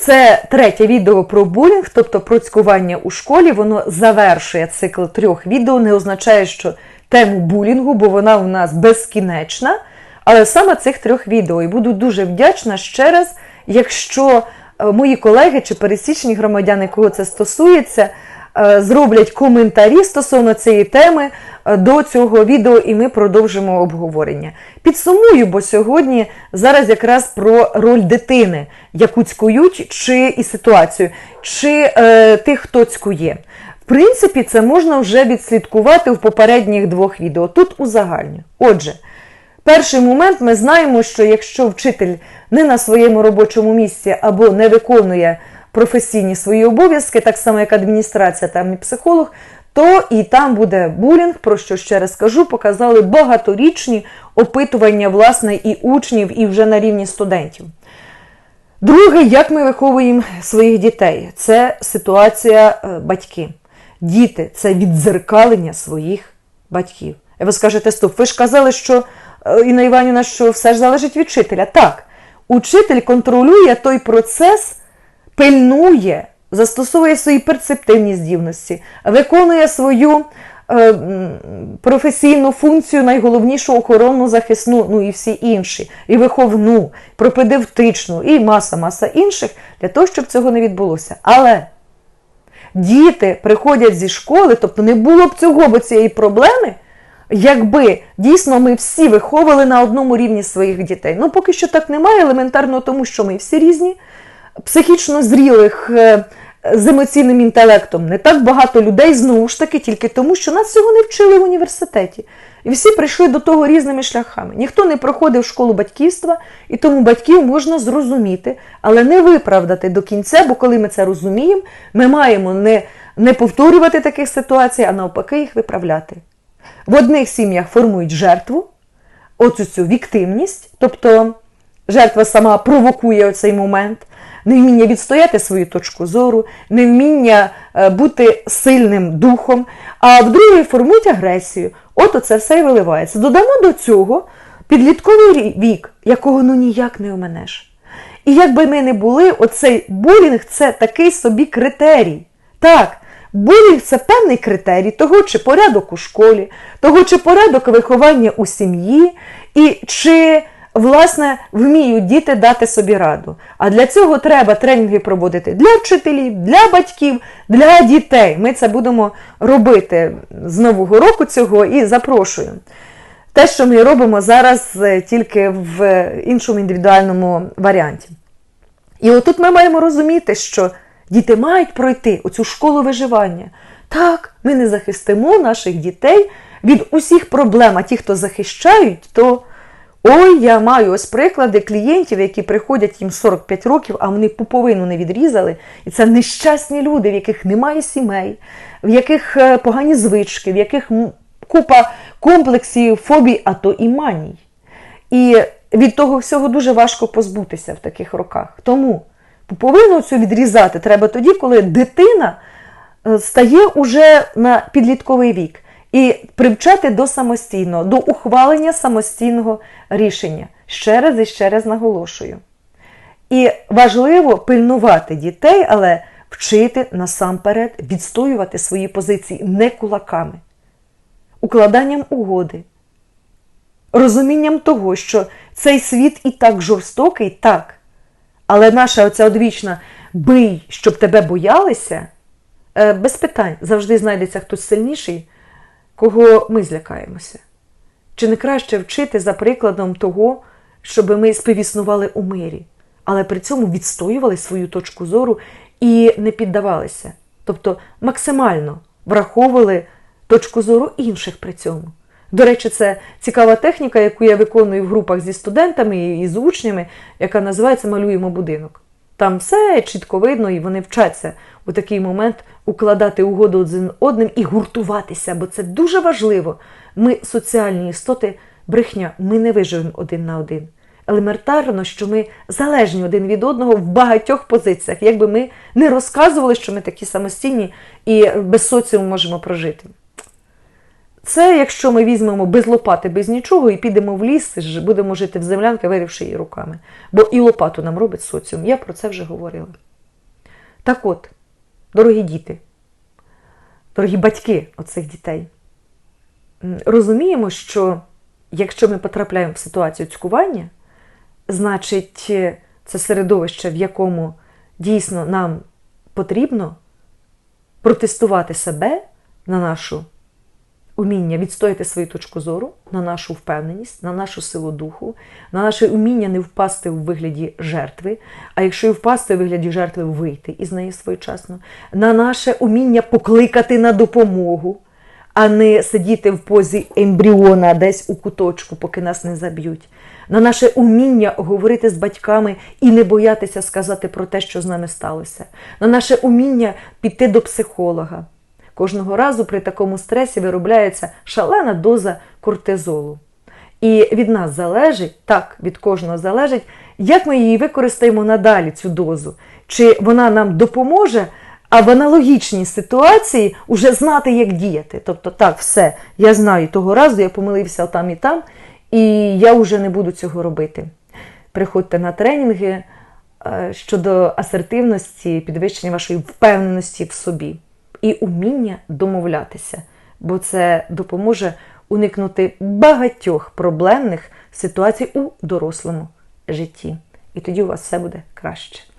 Це третє відео про булінг, тобто про цькування у школі. Воно завершує цикл трьох відео. Не означає, що тему булінгу, бо вона у нас безкінечна. Але саме цих трьох відео. І буду дуже вдячна ще раз, якщо е, мої колеги чи пересічні громадяни, кого це стосується, зроблять коментарі стосовно цієї теми е, до цього відео, і ми продовжимо обговорення. Підсумую, бо сьогодні зараз якраз про роль дитини, яку цькують, чи і ситуацію, чи е, тих, хто цькує. В принципі, це можна вже відслідкувати в попередніх двох відео. Тут узагальню. Отже, перший момент ми знаємо, що якщо вчитель не на своєму робочому місці або не виконує професійні свої обов'язки, так само як адміністрація там і психолог, то і там буде булінг, про що ще раз скажу, показали багаторічні опитування власне і учнів, і вже на рівні студентів. Друге, як ми виховуємо своїх дітей, це ситуація е, батьки. Діти це віддзеркалення своїх батьків. І ви скажете, стоп, ви ж казали, що е, Інна Іванівна, що все ж залежить від вчителя. Так, учитель контролює той процес, пильнує, застосовує свої перцептивні здібності, виконує свою е, професійну функцію, найголовнішу охоронну, захисну, ну і всі інші, і виховну, пропедевтичну, і маса-маса інших, для того, щоб цього не відбулося. Але діти приходять зі школи, тобто не було б цього бо цієї проблеми, якби дійсно ми всі виховували на одному рівні своїх дітей. Ну, поки що так немає, елементарно тому, що ми всі різні, психічно зрілих. е, З емоційним інтелектом не так багато людей знову ж таки, тільки тому, що нас цього не вчили в університеті. І всі прийшли до того різними шляхами. Ніхто не проходив школу батьківства, і тому батьків можна зрозуміти, але не виправдати до кінця, бо коли ми це розуміємо, ми маємо не, не повторювати таких ситуацій, а навпаки їх виправляти. В одних сім'ях формують жертву, оцю цю віктивність, тобто жертва сама провокує оцей момент, невміння відстояти свою точку зору, невміння е, бути сильним духом, а в другій формують агресію. От оце все і виливається. Додамо до цього підлітковий вік, якого ну ніяк не оминеш. І як би ми не були, оцей булінг це такий собі критерій. Так, булінг це певний критерій того, чи порядок у школі, того, чи порядок виховання у сім'ї, і чи власне вміють діти дати собі раду. А для цього треба тренінги проводити для вчителів, для батьків, для дітей. Ми це будемо робити з нового року цього і запрошую. Те, що ми робимо зараз е, тільки в іншому індивідуальному варіанті. І отут ми маємо розуміти, що діти мають пройти оцю школу виживання. Так, ми не захистимо наших дітей від усіх проблем, а ті, хто захищають, то ой, я маю ось приклади клієнтів, які приходять їм 45 років, а вони пуповину не відрізали. І це нещасні люди, в яких немає сімей, в яких е, погані звички, в яких купа комплексів, фобій, а то і маній. І від того всього дуже важко позбутися в таких роках. Тому пуповину цю відрізати треба тоді, коли дитина е, стає уже на підлітковий вік. І привчати до самостійного, до ухвалення самостійного рішення. Ще раз і ще раз наголошую. І важливо пильнувати дітей, але вчити насамперед відстоювати свої позиції не кулаками, укладанням угоди, розумінням того, що цей світ і так жорстокий, так. Але наша оця одвічна бий, щоб тебе боялися, е, без питань завжди знайдеться хтось сильніший, кого ми злякаємося. Чи не краще вчити за прикладом того, щоб ми співіснували у мирі, але при цьому відстоювали свою точку зору і не піддавалися, тобто максимально враховували точку зору інших при цьому. До речі, це цікава техніка, яку я виконую в групах зі студентами і з учнями, яка називається Малюємо будинок. Там все чітко видно, і вони вчаться у такий момент укладати угоду один одним і гуртуватися, бо це дуже важливо. Ми соціальні істоти, брехня, ми не виживемо один на один. Елементарно, що ми залежні один від одного в багатьох позиціях, якби ми не розказували, що ми такі самостійні і без соціуму можемо прожити. Це якщо ми візьмемо без лопати, без нічого і підемо в ліс, будемо жити в землянки, виривши її руками. Бо і лопату нам робить соціум. Я про це вже говорила. Так от, дорогі діти, дорогі батьки оцих дітей, розуміємо, що якщо ми потрапляємо в ситуацію цькування, значить, е, це середовище, в якому дійсно нам потрібно протестувати себе на нашу уміння відстояти свою точку зору, на нашу впевненість, на нашу силу духу, на наше уміння не впасти у вигляді жертви, а якщо і впасти у вигляді жертви, вийти із неї своєчасно, на наше уміння покликати на допомогу, а не сидіти в позі ембріона десь у куточку, поки нас не заб'ють. На наше уміння говорити з батьками і не боятися сказати про те, що з нами сталося, на наше уміння піти до психолога. Кожного разу при такому стресі виробляється шалена доза кортизолу. І від нас залежить, так, від кожного залежить, як ми її використаємо надалі, цю дозу. Чи вона нам допоможе, а в аналогічній ситуації вже знати, як діяти. Тобто, так, все, я знаю, того разу я помилився там і там, і я вже не буду цього робити. Приходьте на тренінги е, щодо асертивності, підвищення вашої впевненості в собі і уміння домовлятися, бо це допоможе уникнути багатьох проблемних ситуацій у дорослому житті. І тоді у вас все буде краще.